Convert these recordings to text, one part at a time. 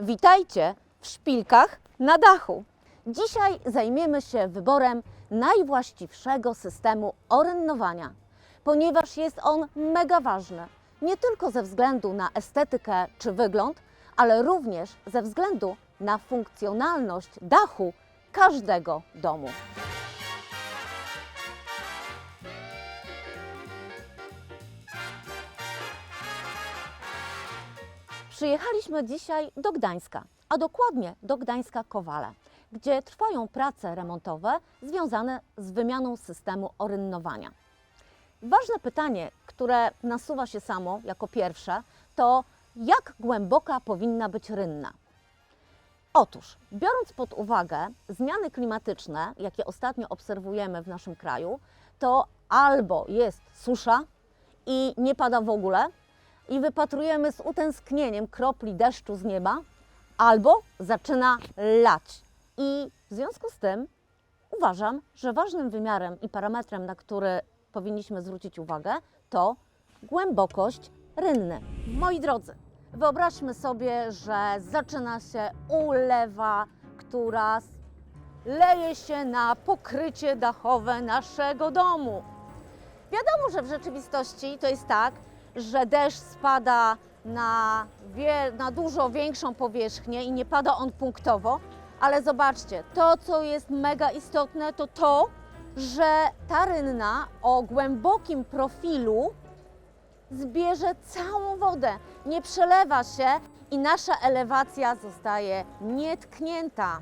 Witajcie w szpilkach na dachu. Dzisiaj zajmiemy się wyborem najwłaściwszego systemu orynnowania, ponieważ jest on mega ważny. Nie tylko ze względu na estetykę czy wygląd, ale również ze względu na funkcjonalność dachu każdego domu. Przyjechaliśmy dzisiaj do Gdańska, a dokładnie do Gdańska Kowale, gdzie trwają prace remontowe związane z wymianą systemu orynnowania. Ważne pytanie, które nasuwa się samo jako pierwsze, to jak głęboka powinna być rynna? Otóż, biorąc pod uwagę zmiany klimatyczne, jakie ostatnio obserwujemy w naszym kraju, to albo jest susza i nie pada w ogóle, i wypatrujemy z utęsknieniem kropli deszczu z nieba, albo zaczyna lać. I w związku z tym uważam, że ważnym wymiarem i parametrem, na który powinniśmy zwrócić uwagę, to głębokość rynny. Moi drodzy, wyobraźmy sobie, że zaczyna się ulewa, która leje się na pokrycie dachowe naszego domu. Wiadomo, że w rzeczywistości to jest tak, że deszcz spada na, wie, na dużo większą powierzchnię i nie pada on punktowo, ale zobaczcie, to co jest mega istotne, to to, że ta rynna o głębokim profilu zbierze całą wodę, nie przelewa się i nasza elewacja zostaje nietknięta.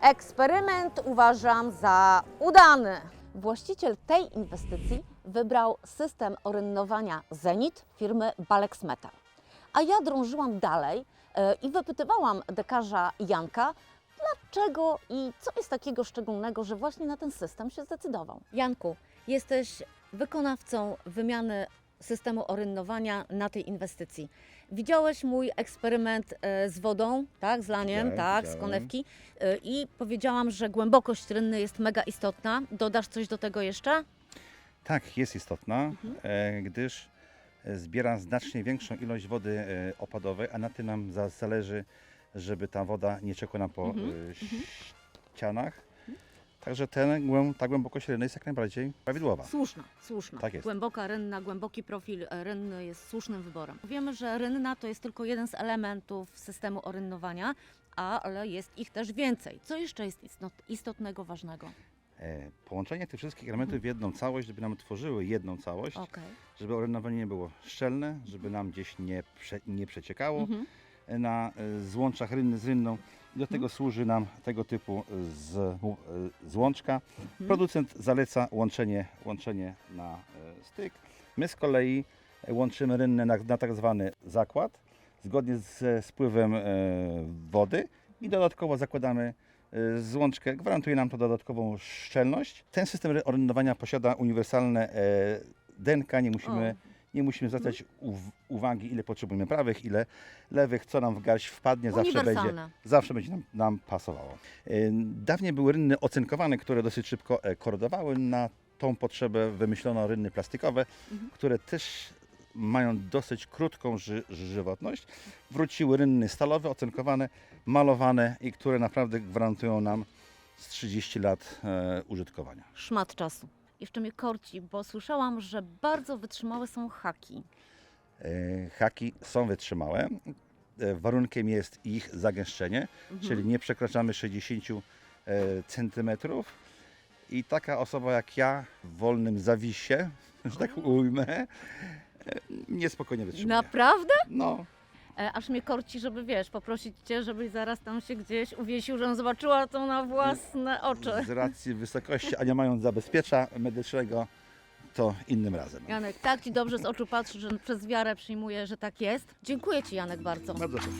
Eksperyment uważam za udany. Właściciel tej inwestycji wybrał system orynnowania Zenit firmy Balex Metal. A ja drążyłam dalej e, i wypytywałam dekarza Janka, dlaczego i co jest takiego szczególnego, że właśnie na ten system się zdecydował. Janku, jesteś wykonawcą wymiany systemu orynnowania na tej inwestycji. Widziałeś mój eksperyment e, z wodą, tak, z laniem, Widziałem, tak, z konewki e, i powiedziałam, że głębokość rynny jest mega istotna. Dodasz coś do tego jeszcze? Tak, jest istotna, Mhm. e, gdyż e, zbiera znacznie większą ilość wody e, opadowej, a na tym nam za- zależy, żeby ta woda nie ciekła nam po Mhm, e, ścianach. Także ten, ta głębokość rynny jest jak najbardziej prawidłowa. Słuszna, słuszna. Tak jest. Głęboka rynna, głęboki profil e, rynny jest słusznym wyborem. Wiemy, że rynna to jest tylko jeden z elementów systemu orynnowania, ale jest ich też więcej. Co jeszcze jest istot- istotnego, ważnego? E, Połączenie tych wszystkich elementów w jedną całość, żeby nam tworzyły jedną całość, Okej. żeby orynnowanie nie było szczelne, żeby nam gdzieś nie, prze, nie przeciekało Mhm. na e, złączach rynny z rynną. I do tego służy nam tego typu z, e, złączka. Producent zaleca łączenie, łączenie na e, styk. My z kolei łączymy rynnę na, na tak zwany zakład, zgodnie ze spływem e, wody i dodatkowo zakładamy e, złączkę. Gwarantuje nam to dodatkową szczelność. Ten system orynnowania posiada uniwersalne e, DNK, nie musimy nie musimy zwracać uw- uwagi, ile potrzebujemy prawych, ile lewych, co nam w garść wpadnie, zawsze będzie, zawsze będzie nam, nam pasowało. Yy, Dawniej były rynny ocynkowane, które dosyć szybko e, korodowały. Na tą potrzebę wymyślono rynny plastikowe, Mhm. które też mają dosyć krótką ży żywotność. Wróciły rynny stalowe, ocynkowane, malowane i które naprawdę gwarantują nam z 30 lat e, użytkowania. Szmat czasu. Jeszcze mnie korci, bo słyszałam, że bardzo wytrzymałe są haki. E, Haki są wytrzymałe. E, Warunkiem jest ich zagęszczenie, Mhm. czyli nie przekraczamy 60 e, centymetrów. I taka osoba jak ja w wolnym zawisie, że tak ujmę, niespokojnie wytrzymuje. Naprawdę? No, E, aż mnie korci, żeby wiesz, poprosić cię, żebyś zaraz tam się gdzieś uwiesił, żebym zobaczyła to na własne oczy. z racji wysokości, a nie mając zabezpiecza medycznego, to innym razem. Janek, tak ci dobrze z oczu patrzy, że przez wiarę przyjmuję, że tak jest. Dziękuję ci, Janek, bardzo. Bardzo proszę.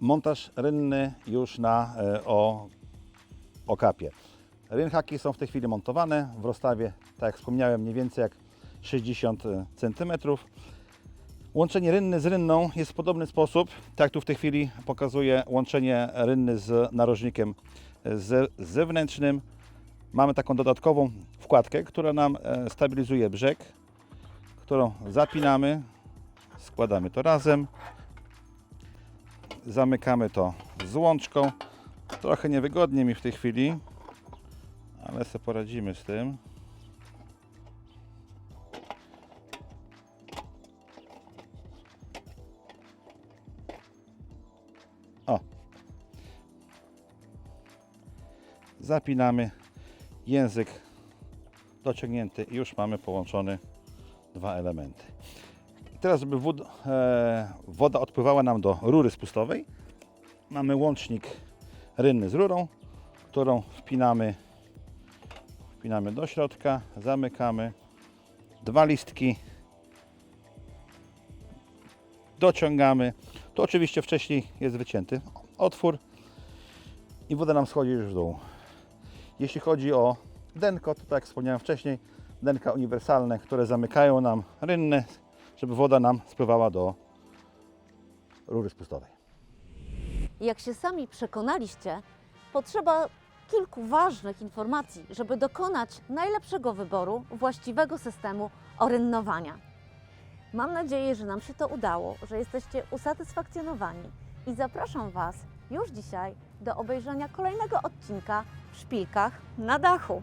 Montaż rynny już na e, o, okapie. Rynhaki są w tej chwili montowane w rozstawie, tak jak wspomniałem, mniej więcej jak 60 cm. Łączenie rynny z rynną jest w podobny sposób, tak tu w tej chwili pokazuję łączenie rynny z narożnikiem ze, zewnętrznym. mamy taką dodatkową wkładkę, która nam e, stabilizuje brzeg, którą zapinamy, składamy to razem, zamykamy to z łączką. Trochę niewygodnie mi w tej chwili, ale sobie poradzimy z tym. O. Zapinamy język dociągnięty i już mamy połączone dwa elementy. Teraz, żeby e, woda odpływała nam do rury spustowej, mamy łącznik rynny z rurą, którą wpinamy, wpinamy do środka, zamykamy. Dwa listki dociągamy. Tu oczywiście wcześniej jest wycięty otwór i woda nam schodzi już w dół. Jeśli chodzi o denko, to tak jak wspomniałem wcześniej, denka uniwersalne, które zamykają nam rynny, żeby woda nam spływała do rury spustowej. Jak się sami przekonaliście, potrzeba kilku ważnych informacji, żeby dokonać najlepszego wyboru właściwego systemu orynnowania. Mam nadzieję, że nam się to udało, że jesteście usatysfakcjonowani i zapraszam Was już dzisiaj do obejrzenia kolejnego odcinka w szpilkach na dachu.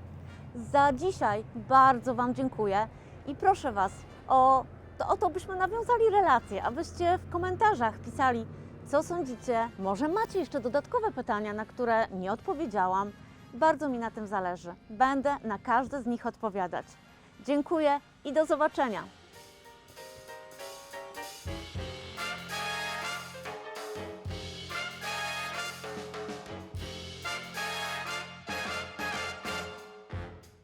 Za dzisiaj bardzo Wam dziękuję i proszę Was o to, o to, byśmy nawiązali relacje, abyście w komentarzach pisali, co sądzicie. Może macie jeszcze dodatkowe pytania, na które nie odpowiedziałam. Bardzo mi na tym zależy. Będę na każde z nich odpowiadać. Dziękuję i do zobaczenia.